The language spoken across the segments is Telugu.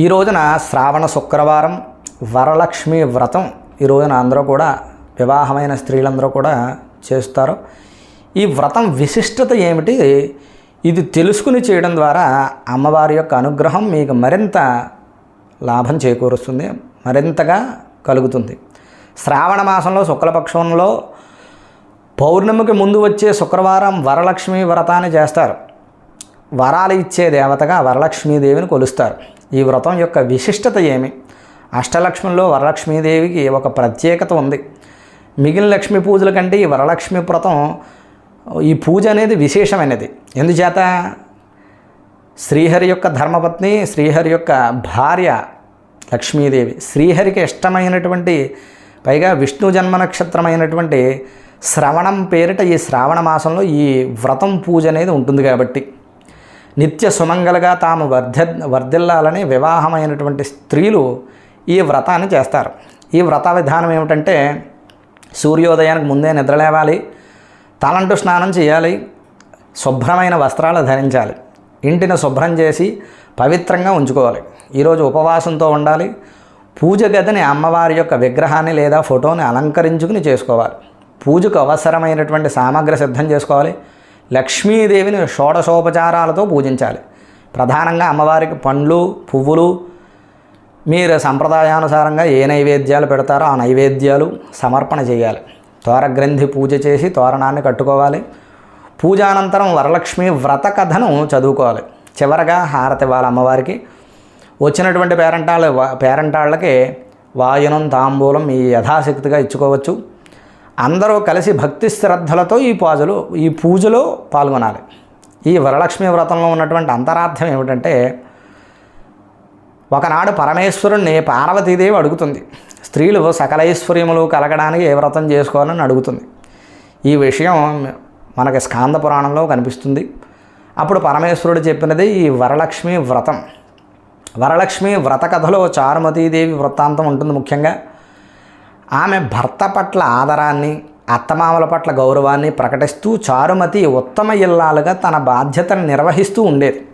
ఈ రోజున శ్రావణ శుక్రవారం వరలక్ష్మి వ్రతం ఈ రోజున అందరూ కూడా వివాహమైన స్త్రీలందరూ కూడా చేస్తారు. ఈ వ్రతం విశిష్టత ఏమిటి? ఇది తెలుసుకుని చేయడం ద్వారా అమ్మవారి యొక్క అనుగ్రహం మీకు మరింత లాభం చేకూరుస్తుంది మరింతగా కలుగుతుంది. శ్రావణ మాసంలో శుక్లపక్షంలో పౌర్ణమికి ముందు వచ్చే శుక్రవారం వరలక్ష్మి వ్రతాన్ని చేస్తారు. వరాలు ఇచ్చే దేవతగా వరలక్ష్మీదేవిని కొలుస్తారు. ఈ వ్రతం యొక్క విశిష్టత ఏమి? అష్టలక్ష్మిలో వరలక్ష్మీదేవికి ఒక ప్రత్యేకత ఉంది. మిగిలిన లక్ష్మీ పూజల కంటే ఈ వరలక్ష్మి వ్రతం ఈ పూజ అనేది విశేషమైనది. ఎందుచేత? శ్రీహరి యొక్క ధర్మపత్ని శ్రీహరి యొక్క భార్య లక్ష్మీదేవి. శ్రీహరికి ఇష్టమైనటువంటి పైగా విష్ణు జన్మ నక్షత్రమైనటువంటి శ్రవణం పేరిట ఈ శ్రావణ మాసంలో ఈ వ్రతం పూజ అనేది ఉంటుంది కాబట్టి. నిత్య సుమంగలుగా తాము వర్ధ వర్ధిల్లాలని వివాహమైనటువంటి స్త్రీలు ఈ వ్రతాన్ని చేస్తారు. ఈ వ్రత విధానం ఏమిటంటే సూర్యోదయానికి ముందే నిద్రలేవాలి తలంటు స్నానం చేయాలి శుభ్రమైన వస్త్రాలు ధరించాలి ఇంటిని శుభ్రం చేసి పవిత్రంగా ఉంచుకోవాలి. ఈరోజు ఉపవాసంతో ఉండాలి పూజ గదిని అమ్మవారి యొక్క విగ్రహాన్ని లేదా ఫోటోని అలంకరించుకుని చేసుకోవాలి. పూజకు అవసరమైనటువంటి సామగ్రి సిద్ధం చేసుకోవాలి లక్ష్మీదేవిని షోడశోపచారాలతో పూజించాలి. ప్రధానంగా అమ్మవారికి పండ్లు పువ్వులు మీరు సంప్రదాయానుసారంగా ఏ నైవేద్యాలు పెడతారో ఆ నైవేద్యాలు సమర్పణ చేయాలి. తోరగ్రంథి పూజ చేసి తోరణాన్ని కట్టుకోవాలి. పూజానంతరం వరలక్ష్మి వ్రత కథను చదువుకోవాలి. చివరగా హారతి ఇవ్వాలి అమ్మవారికి. వచ్చినటువంటి పేరంటాళ్ళ పేరెంటాళ్ళకి వాయునం తాంబూలం ఈ యథాశక్తిగా ఇచ్చుకోవచ్చు. అందరూ కలిసి భక్తి శ్రద్ధలతో ఈ పూజలు ఈ పూజలో పాల్గొనాలి. ఈ వరలక్ష్మి వ్రతంలో ఉన్నటువంటి అంతరార్థం ఏమిటంటే ఒకనాడు పరమేశ్వరుణ్ణి పార్వతీదేవి అడుగుతుంది. స్త్రీలు సకలైశ్వర్యములు కలగడానికి ఏ వ్రతం చేసుకోవాలని అడుగుతుంది. ఈ విషయం మనకి స్కాంద పురాణంలో కనిపిస్తుంది. అప్పుడు పరమేశ్వరుడు చెప్పినది ఈ వరలక్ష్మి వ్రతం. వరలక్ష్మి వ్రత కథలో చారుమతీదేవి వృత్తాంతం ఉంటుంది ముఖ్యంగా. ఆమె భర్త పట్ల ఆదరాన్ని అత్తమామల పట్ల గౌరవాన్ని ప్రకటిస్తూ చారుమతి ఉత్తమ ఇల్లాలుగా తన బాధ్యతను నిర్వహిస్తూ ఉండేది.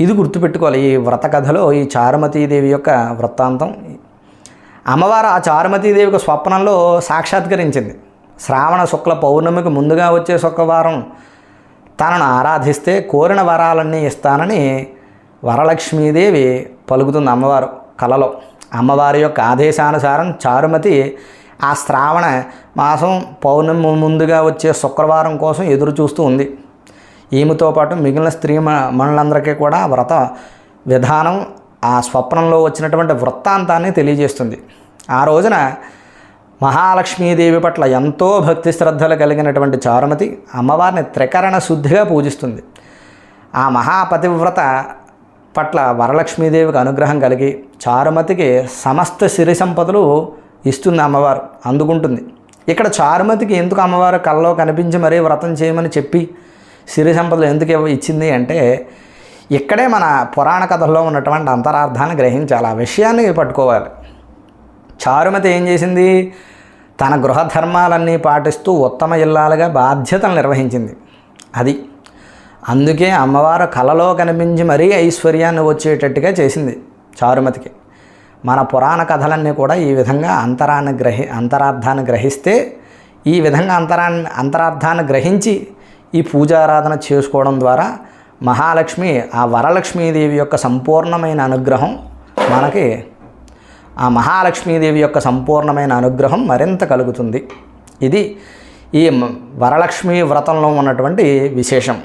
ఇది గుర్తుపెట్టుకోవాలి ఈ వ్రత కథలో ఈ చారుమతీదేవి యొక్క వృత్తాంతం. అమ్మవారు ఆ చారుమతీదేవికి స్వప్నంలో సాక్షాత్కరించింది. శ్రావణ శుక్ల పౌర్ణమికి ముందుగా వచ్చే శుక్రవారం తనను ఆరాధిస్తే కోరిన వరాలన్నీ ఇస్తానని వరలక్ష్మీదేవి పలుకుతుంది అమ్మవారు కలలో. అమ్మవారి యొక్క ఆదేశానుసారం చారుమతి ఆ శ్రావణ మాసం పౌర్ణమి ముందుగా వచ్చే శుక్రవారం కోసం ఎదురు చూస్తూ ఉంది. ఈమెతో పాటు మిగిలిన స్త్రీ మనులందరికీ కూడా వ్రత విధానం ఆ స్వప్నంలో వచ్చినటువంటి వృత్తాంతాన్ని తెలియజేస్తుంది. ఆ రోజున మహాలక్ష్మీదేవి పట్ల ఎంతో భక్తి శ్రద్ధలు కలిగినటువంటి చారుమతి అమ్మవారిని త్రికరణ శుద్ధిగా పూజిస్తుంది. ఆ మహాపతివ్రత పట్ల వరలక్ష్మీదేవికి అనుగ్రహం కలిగి చారుమతికి సమస్త సిరి సంపదలు ఇస్తుంది అమ్మవారు అందుకుంటుంది. ఇక్కడ చారుమతికి ఎందుకు అమ్మవారు కళ్ళలో కనిపించి మరీ వ్రతం చేయమని చెప్పి సిరి సంపదలు ఎందుకు ఇవ్వ- ఇచ్చింది అంటే ఇక్కడే మన పురాణ కథల్లో ఉన్నటువంటి అంతరార్థాన్ని గ్రహించాలి ఆ విషయాన్ని పట్టుకోవాలి. చారుమతి ఏం చేసింది? తన గృహధర్మాలన్నీ పాటిస్తూ ఉత్తమ ఇల్లాలుగా బాధ్యతలు నిర్వహించింది. అది అందుకే అమ్మవారు కలలో కనిపించి మరీ ఐశ్వర్యాన్ని వచ్చేటట్టుగా చేసింది చారుమతికి. మన పురాణ కథలన్నీ కూడా ఈ విధంగా అంతరాన్ని గ్రహి అంతరార్థాన్ని గ్రహిస్తే ఈ విధంగా అంతరాన్ని అంతరార్థాన్ని గ్రహించి ఈ పూజారాధన చేసుకోవడం ద్వారా మహాలక్ష్మి ఆ వరలక్ష్మీదేవి యొక్క సంపూర్ణమైన అనుగ్రహం మనకి ఆ మహాలక్ష్మీదేవి యొక్క సంపూర్ణమైన అనుగ్రహం మరింత కలుగుతుంది. ఇది ఈ వరలక్ష్మి వ్రతంలో ఉన్నటువంటి విశేషం.